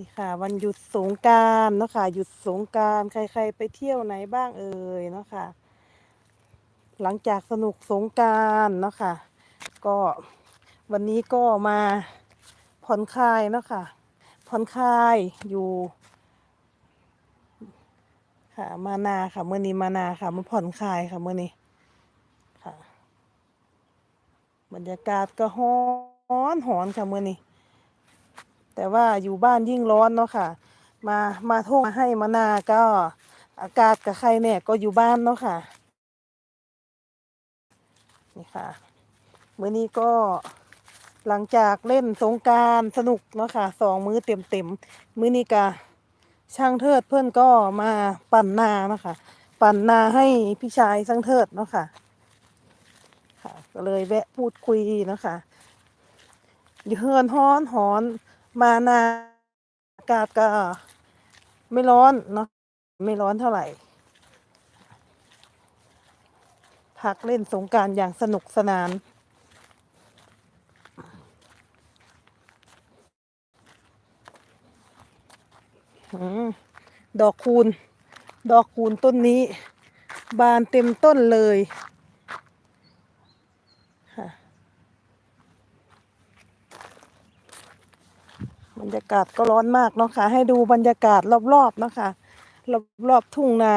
นี่ค่ะ วันหยุดสงกานต์เนาะค่ะหยุดสงกรานต์ใคร ๆ ไปเที่ยวไหนบ้างเอ่ยเนาะค่ะ หลังจากสนุกสงกานต์เนาะค่ะ ก็วันนี้ก็มาผ่อนคลายเนาะค่ะผ่อนคลายอยู่ค่ะมานาค่ะเมื่อนี้มานาค่ะมาผ่อนคลายค่ะเมื่อนี้ค่ะ บรรยากาศก็ฮ้อนหอนค่ะเมื่อนี้ แต่ว่าอยู่บ้านยิ่งร้อนเนาะค่ะ มามาทุ่งมาให้มานาก็อากาศกับใครเนี่ยก็อยู่บ้านเนาะค่ะ นี่ค่ะมื้อนี้ก็หลังจากเล่นสงการสนุกเนาะค่ะสองมื้อเต็มเต็มมื้อนี้ก็ช่างเทิดเพื่อนก็มาปั่นนาเนาะค่ะ ปั่นนาให้พี่ชายช่างเทิดเนาะค่ะ ค่ะ ก็เลยแวะพูดคุยเนาะค่ะอยู่เฮือนฮ้อนหอน มานาอากาศก็ไม่ร้อนเนาะไม่ร้อนเท่าไหร่ พักเล่นสงการอย่างสนุกสนานอดอกคูณ ดอกคูณต้นนี้ บานเต็มต้นเลย บรรยากาศก็ร้อนมากเนาะค่ะ ให้ดูบรรยากาศรอบๆเนาะคะรอบๆทุ่งนา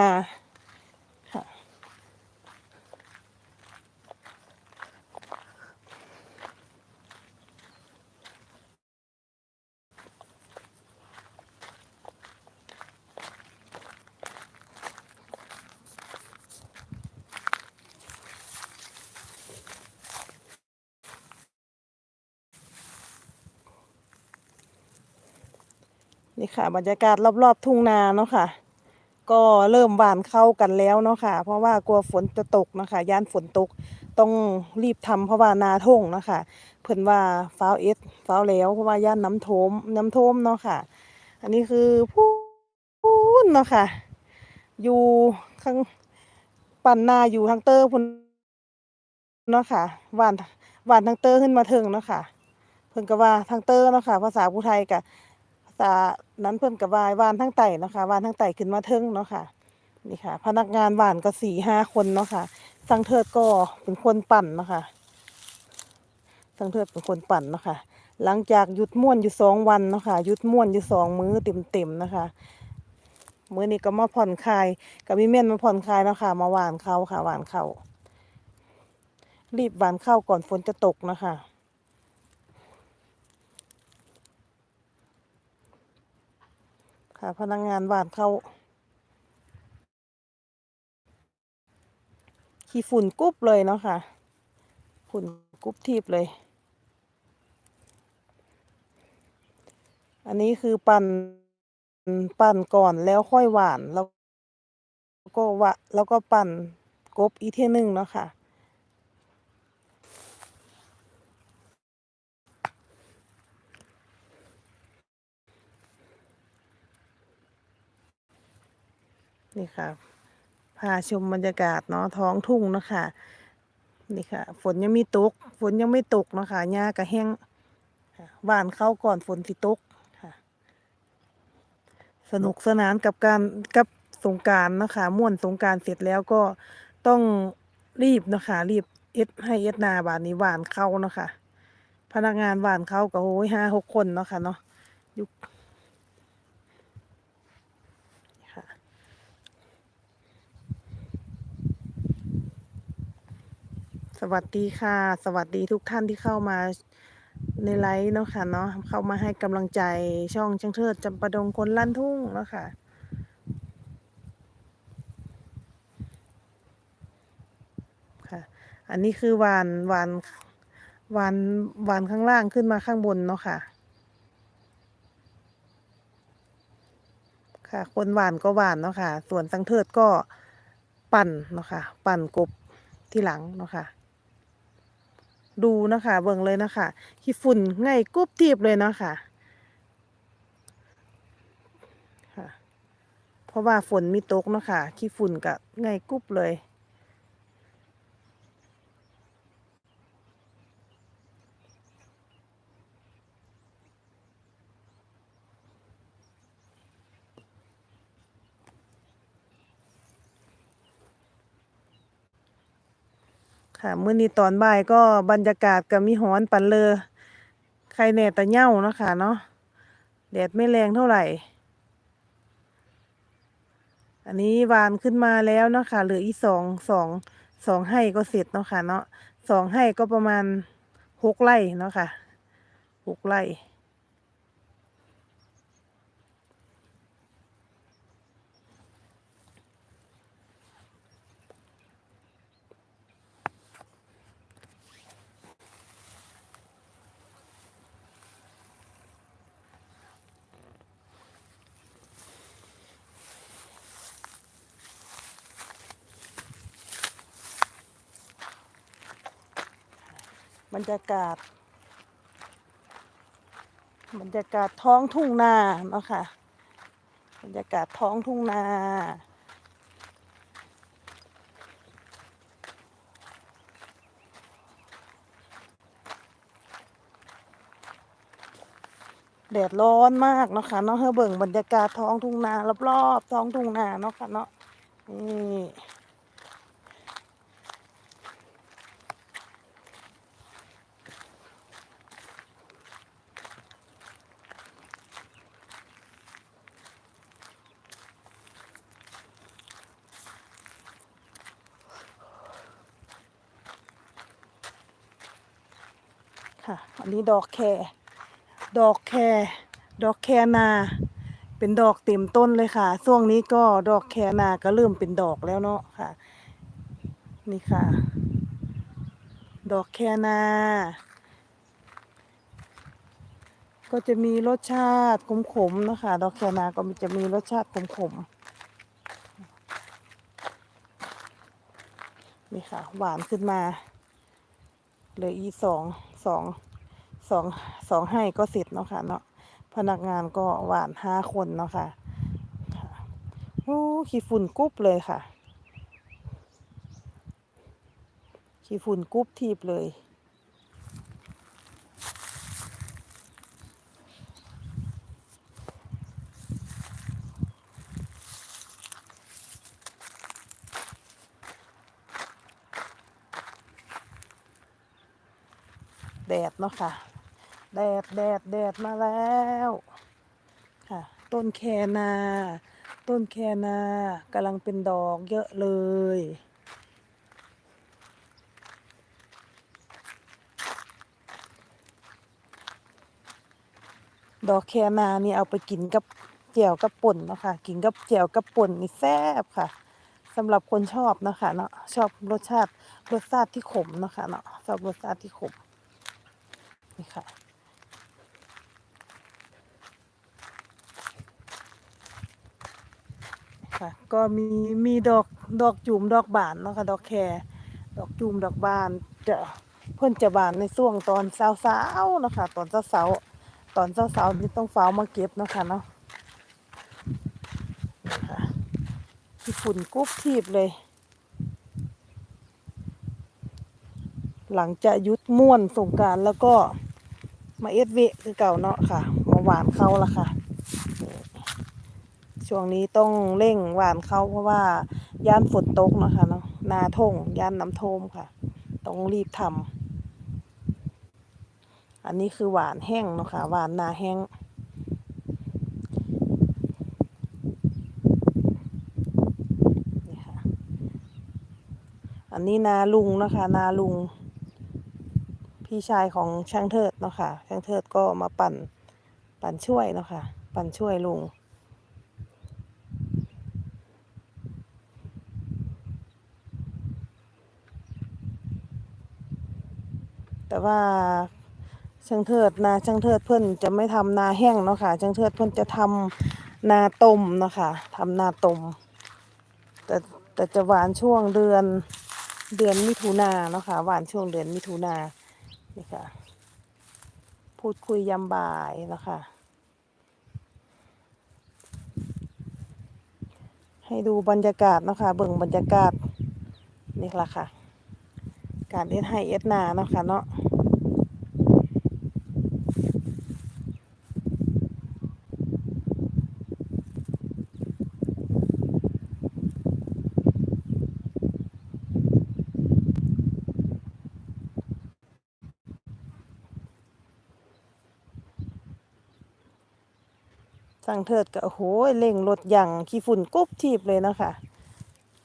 ค่ะ บรรยากาศรอบๆทุ่งนาเนาะค่ะ ก็เริ่มหว่านเข้ากันแล้วเนาะค่ะ เพราะว่ากลัวฝนจะตกนะคะย่านฝนตกต้องรีบทำเพราะว่านาท่งเนาะค่ะเพิ่นว่าฟ้าเอสฟ้าแล้วเพราะว่าย่านน้ำโทมน้ำท่มเนาะค่ะ อันนี้คือพูนเนาะค่ะ อยู่ข้างปั่นนาอยู่ทางเตอร์พุ่นเนาะค่ะหวานหวานทางเตอร์ขึ้นมาถึงเนาะค่ะ เพิ่นก็ว่าทางเตอร์เนาะค่ะ ภาษาผู้ไทยกับานั้นเพิ่นก็ว่าวานทางไต่เนาะค่ะวานทางไต่ขึ้นมาถึงเนาะค่ะนี่ค่ะ พนักงานหวานก็สี่ห้าคนเนาะค่ะสังเทิดก็เป็นคนปั่นเนาะค่ะสังเทิดเป็นคนปั่นเนาะค่ะหลังจากหยุดม่วนอยู่สองวันเนาะค่ะหยุดม่วนอยู่สองมื้อเต็มๆนะคะมื้อนี้ก็มาผ่อนคลายกับพี่เม่นมาผ่อนคลายเนาะค่ะมาหวานเขาค่ะหวานเขารีบหวานเข้าก่อนฝนจะตกนะคะ ค่ะพนักงานหวานเข้า ขี้ฝุ่นกุ๊บเลยเนาะค่ะ ฝุ่นกุ๊บทีบเลย อันนี้คือปั่นปั่นก่อนแล้วค่อยหวานแล้วก็วะแล้วก็ปั่นกบอีกเที่หนึงเนาะค่ะ นี่ค่ะ พาชมบรรยากาศเนาะท้องทุ่งนะคะนี่ค่ะ ฝนยังมีตก ฝนยังไม่ตกนะคะหญ้าก็แห้งหวานเข้าก่อนฝนสิตกค่ะ สนุกสนานกับการกับสงการนาะคะม่วนสงการเสร็จแล้วก็ต้องรีบเนาะคะ รีบเอ็ดให้เอ็ดนาบานนี้หวานเข้านะค่ะพนักงานหวานเข้าก็โอ้ยห้าหกคนเนาะค่ะเนาะยุคค่ะ ส วัสดีค่ะ สวัสดีทุกท่านที่เข้ามาในไลฟ์เนาะค่ะเนาะเข้ามาให้กำลังใจช่องช่างเทิดจำปาดงคนลั่นทุ่งเนาะค่ะค่ะ อันนี้คือวานวานวานวานข้างล่างขึ้นมาข้างบนเนาะค่ะ ค่ะ คนหวานก็หวานเนาะค่ะ ส่วนสังเทิดก็ปั่นเนาะค่ะ ปั่นกบที่หลังเนาะค่ะ ดูนะคะเบิ่งเลยนะคะขี้ฝุ่นไงกรุบทีบเลยเนาะค่ะค่ะ เพราะว่าฝนมีตกเนาะค่ะขี้ฝุ่นกับไงกรุบเลย ค่ะมื้อนี้ตอนบ่ายก็บรรยากาศก็มีฮ้อนปันเลอใครแหน่แต่เหย้าเนาะค่ะเนาะแดดไม่แรงเท่าไหร่ อันนี้วานขึ้นมาแล้วเนาะค่ะเหลืออีสองสองสองให้ก็เสร็จเนาะค่ะเนาะสองให้ก็ประมาณหกไร่เนาะค่ะหกไร่ บรรยากาศ บรรยากาศท้องทุ่งนาเนาะค่ะ บรรยากาศท้องทุ่งนาแดดร้อนมากเนาะค่ะเนาะเฮาเบิ่งบรรยากาศท้องทุ่งนารอบๆท้องทุ่งนาเนาะค่ะเนาะนี่ค่ะ อั นี้ดอกแคดอกแคดอกแคนา เป็นดอกเต็มต้นเลยค่ะ ช่วงนี้ก็ดอกแคนาก็เริ่มเป็นดอกแล้วเนาะค่ะ นี่ค่ะ ดอกแคนา ก็จะมีรสชาติขมๆนะคะ ดอกแคนาก็จะมีรสชาติขมๆนี่ค่ะ หวานขึ้นมาเหลืออีสองสอง สองสองให้ก็เสร็จเนาะค่ะเนาะพนักงานก็หวานห้าคนเนาะค่ะค่ะโอ้ขี้ฝุ่นกุ๊บเลยค่ะขี้ฝุ่นกุ๊บทีบเลยแดดเนาะค่ะ แดดแดดแดดมาแล้วค่ะต้นแคนา ต้นแคนากำลังเป็นดอกเยอะเลยดอกแคนานี่เอาไปกินกับแจ่วกับป่นเนาะค่ะกินกับแจ่วกับป่นนี่แซ่บค่ะสำหรับคนชอบเนาะคะเนาะชอบรสชาติรสชาติที่ขมเนาะค่ะเนาะชอบรสชาติที่ขมนี่ค่ะ ค่ะ ก็มีมีดอกดอกจูมดอกบานเนาะค่ะ ดอกแครดอกจูมดอกบานจะเพิ่นจะบานในช่วงตอนเช้าๆเนาะค่ะ ตอนเช้าๆตอนเช้าๆนี่ต้องเฝ้ามาเก็บเนาะค่ะเนาะค่ะที่ฝุ่นกุ๊บทีบเลย หลังจะยุดม่วนสงการแล้วก็มาเอสเวคือเก่าเนาะค่ะ มาหวานเขาละค่ะ ช่วงนี้ต้องเร่งหวานเขาเพราะว่าย่านฝนตกนะคะเนาะนาทงย่านน้ำท่วมค่ะ ต้องรีบทำอันนี้คือหวานแห้งเนาะค่ะหวานนาแห้งนี่ค่ะอันนี้นาลุงนะคะ นาลุง พี่ชายของช่างเทิดเนาะค่ะช่างเทิดก็มาปั่นปั่นช่วยเนาะค่ะปั่นช่วยลุง ว่าช่างเทิดนาช่างเทิดเพิ่อนจะไม่ทำนาแห้งเนาะค่ะช่างเทิดเพิ่อนจะทำนาต้มเนาะค่ะทำนาต้มแต่แต่จะหวานช่วงเดือนเดือนมิถุนาเนาะค่ะหวานช่วงเดือนมิถุนานี่ค่ะ พูดคุยยามบ่ายเนาะคะให้ดูบรรยากาศเนาะค่ะเบิ่งบรรยากาศนี่ละค่ะ การเอ็ดให้เอ็ดนาเนาะค่ะเนาะ สั่งเทิดก็โอ้โหเร่งรถอย่างขี้ฝุ่นกุ๊บทีบเลยนะคะ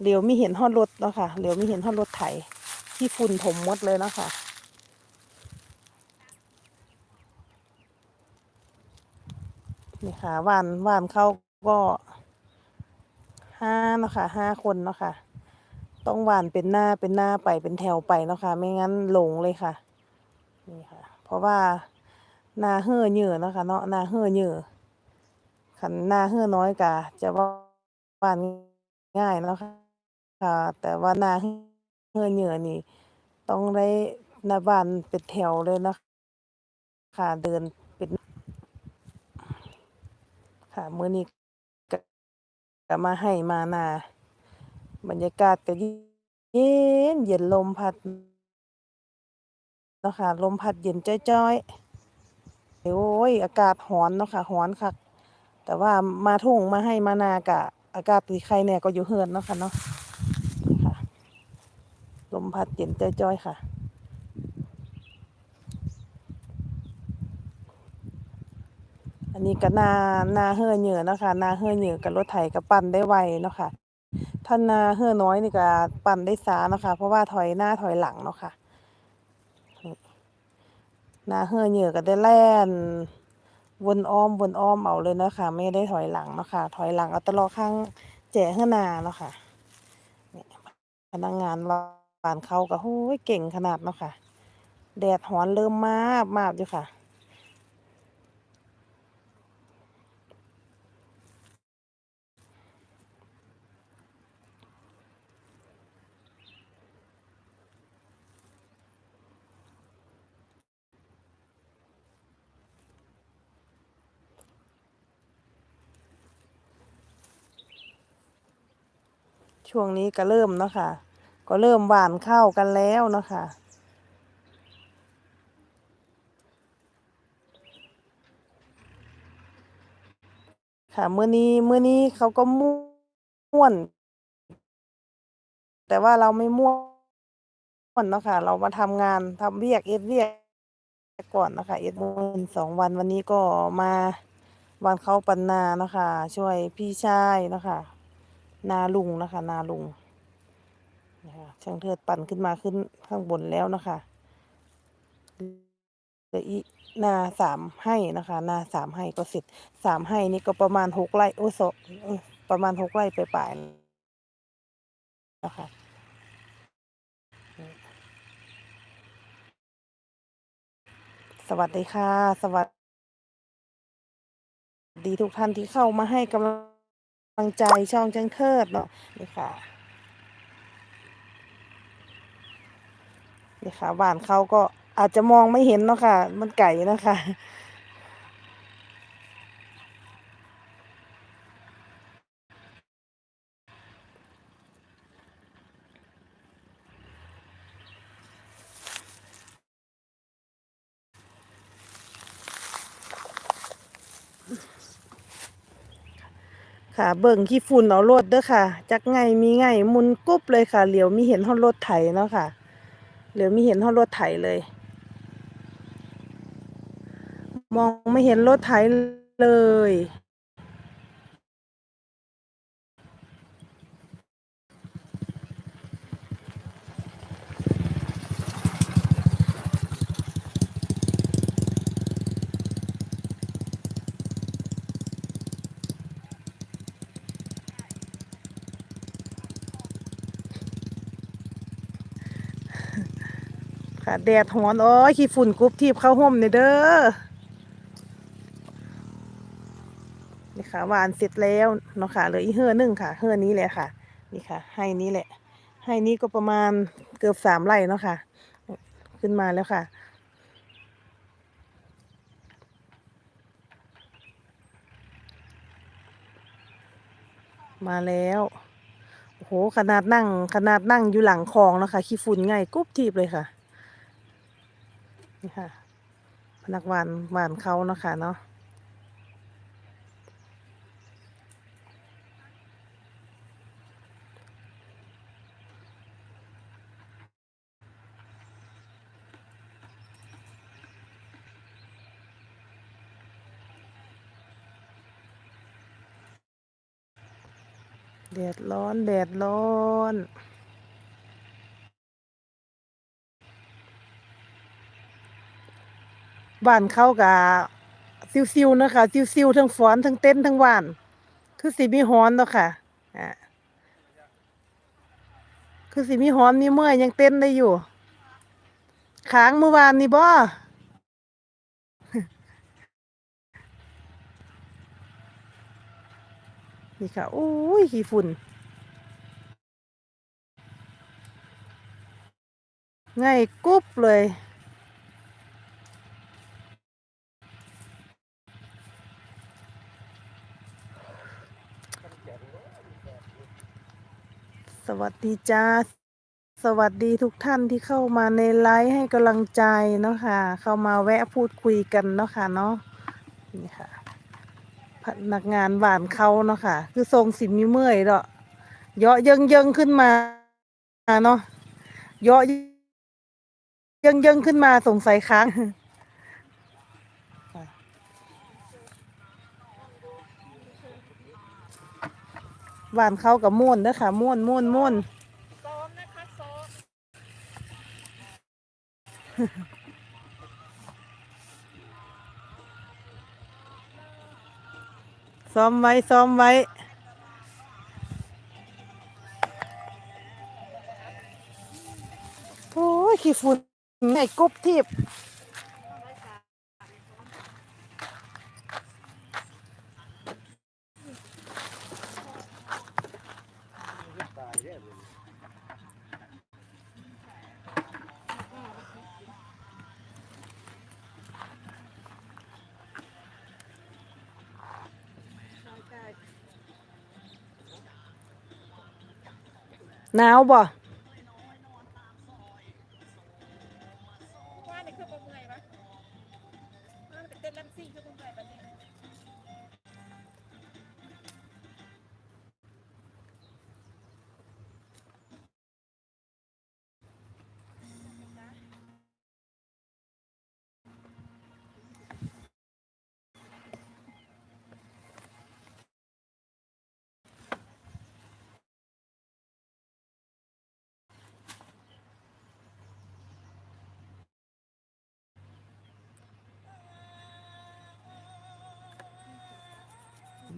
เหลียวมีเห็นฮอดรถเนาะค่ะเหลียวมีเห็นฮอดรถไถขี้ฝุ่นถมมดเลยเนาะค่ะนี่ค่ะว่านว่านเขาก็ห้าเนาะค่ะห้าคนเนาะค่ะต้องหวานเป็นหน้าเป็นหน้าไปเป็นแถวไปเนาะค่ะไม่งั้นหลงเลยค่ะนี่ค่ะ เพราะว่าหนาเห่อเหยื่อนะคะเนาะหนาเห่อเหยื่อ ขันหนาเห่อน้อยกะจะว่าหวานง่ายเนาะค่ะ แต่ว่าหน้าเห่อเหยื่อนี่ ต้องได้หน้าบ้านเป็นแถวเลยนะค่ะเดินเป็นค่ะมื้อนี้ก็กมาให้มานาบรรยากาศก็เย็นเย็นลมพัดเนาะค่ะลมพัดเย็นจ้อยๆโอ้ยอากาศร้อนเนาะค่ะร้อนคัก แต่ว่ามาทุ่งมาให้มานากะ อากาศสิใครแน่ก็อยู่เฮือนเนาะค่ะเนาะค่ะลมพัดเย็นจ้อยๆค่ะอันนี้ก็นานาเฮือเหยื่อนะคะนาเฮือเหยื่อกับรถไถก็ปั่นได้ไวเนาะค่ะถ้านาเฮือน้อยนี่ก็ปั่นได้ช้าเนาะค่ะเพราะว่าถอยหน้าถอยหลังเนาะค่ะนาเฮือเหยื่อก็ได้แล่น วนอ้อมวนอ้อมเอาเลยเนาะค่ะไม่ได้ถอยหลังเนาะค่ะถอยหลังเอาตลอดข้างแจ๋ข้างหนาเนาะค่ะพนักงานวานเขาก็โอ้ยเก่งขนาดเนาะค่ะแดดหอนเริ่มมามากอยู่ค่ะ ช่วงนี้ก็เริ่มเนาะค่ะ ก็เริ่มหวานข้าวกันแล้วเนาะค่ะค่ะเมื้อนี้เมื้อนี้เขาก็ม่วน แต่ว่าเราไม่ม่วนเนาะค่ะ เรามาทำงานทำเวียกเอ็ดเวียกก่อนนะคะเอ็ดมื้อสองวันวันนี้ก็มาหวานข้าวปันนาเนาะค่ะช่วยพี่ชายเนาะค่ะ นาลุงนะคะ นาลุงนะคะช่างเทิดปั่นขึ้นมาขึ้นข้างบนแล้วนะคะเหลืออีนาสามให้นะคะ นาสามให้ก็เสร็จสามให้นี่ก็ประมาณหกไร่โอ้โซประมาณหกไร่ไปปลายๆนะคะสวัสดีค่ะ สวัสดีทุกท่านที่เข้ามาให้กำลัง ใจช่องจังเทิดเนาะนี่ค่ะนี่ค่ะบ้านเขาก็อาจจะมองไม่เห็นเนาะค่ะ มันไก่นะคะ ค่ะ เบิ่งขี้ฝุ่นเอารถเด้อค่ะ จักไงมีไงมุนกุ๊บเลยค่ะ เหลียวมีเห็นฮองรถไถเนาะค่ะ เหลียวมีเห็นฮองรถไถเลย มองไม่เห็นรถไถเลย ค่ะ แดดร้อนโอ้ยขี้ฝุ่นกรุบทีบเข้าห่มเนี่เด้อนี่ค่ะหวานเสร็จแล้วเนาะค่ะเหลืออีเฮือหนึงค่ะเฮือนี้แหละค่ะ นี่ค่ะ ให้นี้แหละ ให้นี้ก็ประมาณเกือบสามไร่เนาะค่ะ ขึ้นมาแล้วค่ะมาแล้ว โอ้โห ขนาดนั่ง ขนาดนั่งอยู่หลังคลองเนาะคะขี้ฝุ่นง่ายกุ๊บทีบเลยค่ะ นี่ค่ะพนักหวานหวานเขาเนาะค่ะเนาะแดดร้อน แดดร้อน บ้านเขากะซิวๆนะคะซิวๆทั้งฟ้อนทั้งเต้นทั้งหวาน คือสิมีฮ้อนเนาะค่ะอ่าคือสิมีฮ้อนมีเมื่อยยังเต้นได้อยู่ค้างเมื่อวานนี่บ่นี่ค่ะโอ้ยขี้ฝุ่นง่ายกุ๊บเลย สวัสดีจ้า สวัสดีทุกท่านที่เข้ามาในไลฟ์ให้กำลังใจเนาะค่ะ เข้ามาแวะพูดคุยกันเนาะค่ะเนาะนี่ค่ะพนักงานหวานเขาเนาะค่ะ คือทรงสิมีเมื่อยเนาะเยาะเยิงเยิงขึ้นมาเนาะเยาะเยิงเยิงขึ้นมาสงสัยค้าง หวานเขากับม่วนเด้อค่ะม่วนม่วนม่วนซ้อมนะคะซ้อมซ้อมไว้ซ้อมไว้โอ้ยขี้ฝุ่นไงกบทิพย์ หนาวบ่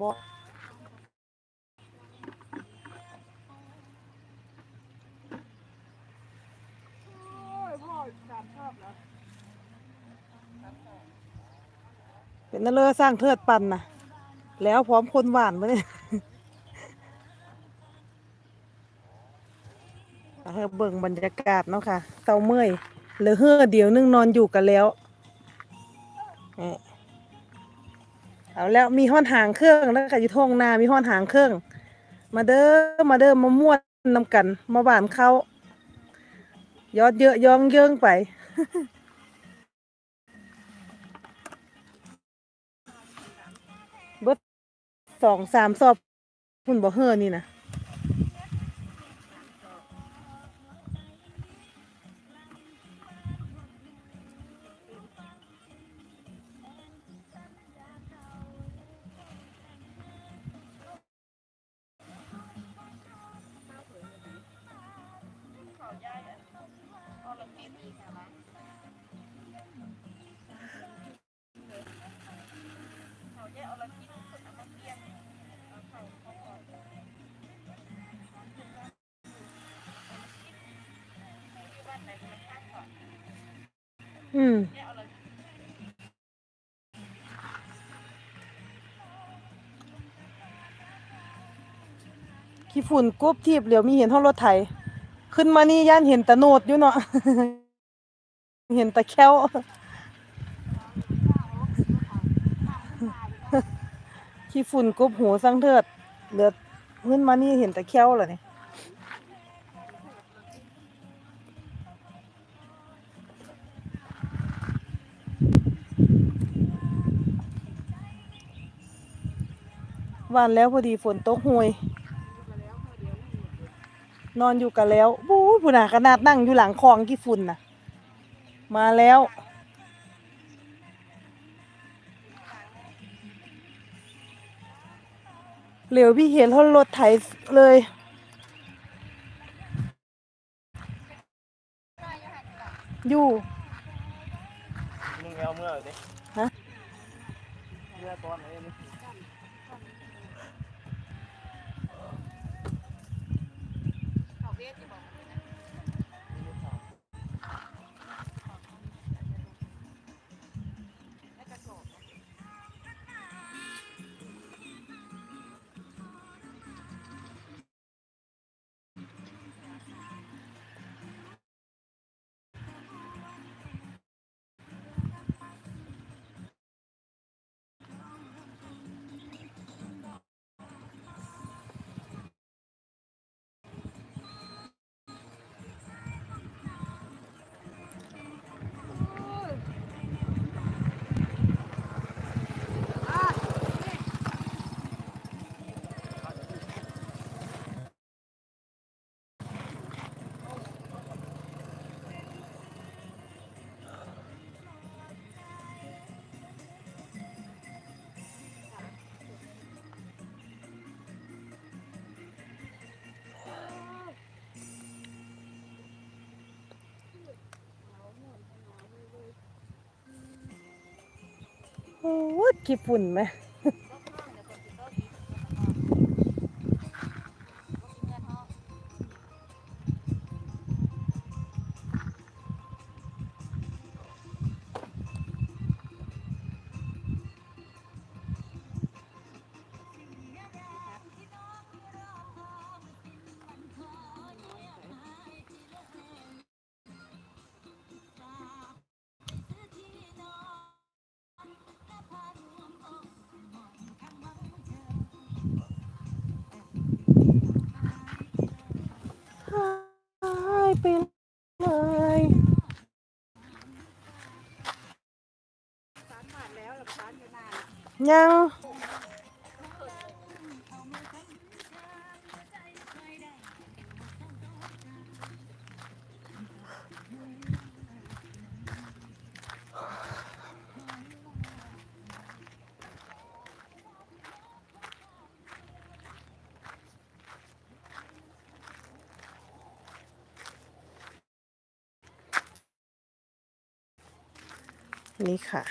บ่เป็นนเลยสร้างเทิดปันนะแล้วพร้อมคนหวานมาเนี่ยเฮอเบิ่งบรรยากาศเนาะค่ะเศร้าเมื่อยเหลือเฮือเดียวนึงนอนอยู่กันแล้วนี่ เอาแล้วมีห้อนหางเครื่องแล้วก็อยู่ท้องนามีห้อนหางเครื่อง มาเด้อมาเด้อมาม่วนนำกัน มาบานเขายอดเยอะยองเยิงไปเบิดสองสามสอบคุณบ่เฮือนี่นะ อืมขี้ฝุ่นกบทีบเหลียวมีเห็นท้องรถไถ ขึ้นมานี่ย่านเห็นแต่โนดอยู่เนาะเห็นแต่แค้วขี้ฝุ่นกบหูสังเทิดเหลือขึ้นมานี่เห็นแต่แค้วเหรอเนี่ย วันแล้วพอดีฝนตกห่วย นอนอยู่กันแล้วบู๊ผู้น่ะขนาดนั่งอยู่หลังคลองกี่ฝุ่นน่ะ มาแล้วอเหลียวพี่เห็นเขารถไถเลยอยู่มึงเอาเมื่อไหร่ดิฮะเมื่อตอนไหน ดขี้ฝุ่นไหม เลย สามบาทแล้วหลักฐานอยู่นาน ยัง นี่ค่ะ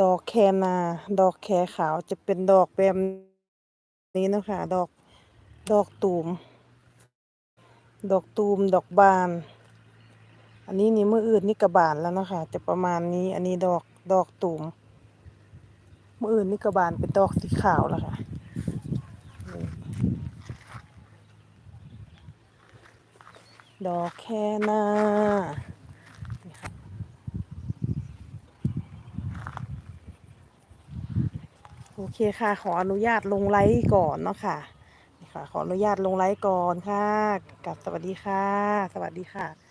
ดอกแคนา ดอกแคขาวจะเป็นดอกแบบนี้นะคะ ดอก ดอกตูม ดอกตูม ดอกบาน อันนี้นี่เมื่ออื่นนี่กระบานแล้วนะคะ จะประมาณนี้ อันนี้ดอก ดอกตูม เมื่ออื่นนี่กระบานเป็นดอกสีขาวแล้วค่ะดอกแคนา โอเคค่ะ ขออนุญาตลงไลฟ์ก่อนเนาะค่ะนี่ค่ะ ขออนุญาตลงไลฟ์ก่อนค่ะกับสวัสดีค่ะ สวัสดีค่ะ